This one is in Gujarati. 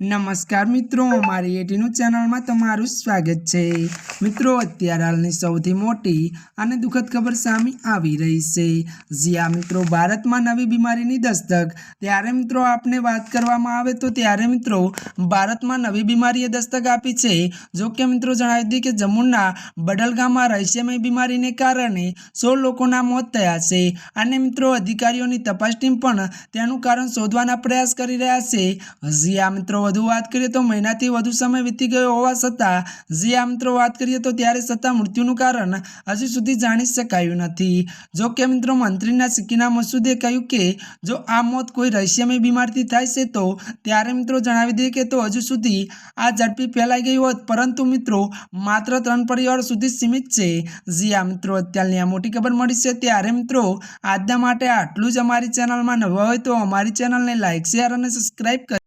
નમસ્કાર મિત્રો મારી એટીનું ચેનલમાં તમારું સ્વાગત છે. મિત્રો, અત્યારે હાલની સૌથી મોટી અને દુઃખદ ખબર સામે આવી રહી છે. જ્યાં મિત્રો, ભારતમાં નવી બીમારીની દસ્તક. ત્યારે મિત્રો, આપને વાત કરવામાં આવે તો ત્યારે મિત્રો, ભારતમાં નવી બીમારીએ દસ્તક આપી છે. જો કે મિત્રો, જણાવી દઈએ કે જમ્મુના બડલગામમાં રહસ્યમય બીમારીને કારણે સો લોકોના મોત થયા છે. અને મિત્રો, અધિકારીઓની તપાસ ટીમ પણ તેનું કારણ શોધવાના પ્રયાસ કરી રહ્યા છે. જ્યાં મિત્રો વધુ વાત કરીએ તો મહિનાથી વધુ સમય વીતી ગયો હોવા છતાં, જે મિત્રો વાત કરીએ તો ત્યારે છતાં મૃત્યુનું કારણ હજુ સુધી જાણી શકાયું નથી. જો કે મિત્રો મંત્રીના સિકીના મસૂદે કહ્યું કે, જો આ મોત કોઈ રહસ્યમય બીમારથી થાય છે તો ત્યારે મિત્રો જણાવી દઈએ કે તો હજુ સુધી આ ઝડપી ફેલાઈ ગઈ હોત. પરંતુ મિત્રો, માત્ર ત્રણ પરિવાર સુધી સીમિત છે. જી આ મિત્રો, અત્યારની આ મોટી ખબર મળી છે. ત્યારે મિત્રો, આજના માટે આટલું જ અમારી ચેનલમાં નવા હોય તો અમારી ચેનલને લાઇક શેર અને સબસ્ક્રાઈબ કરી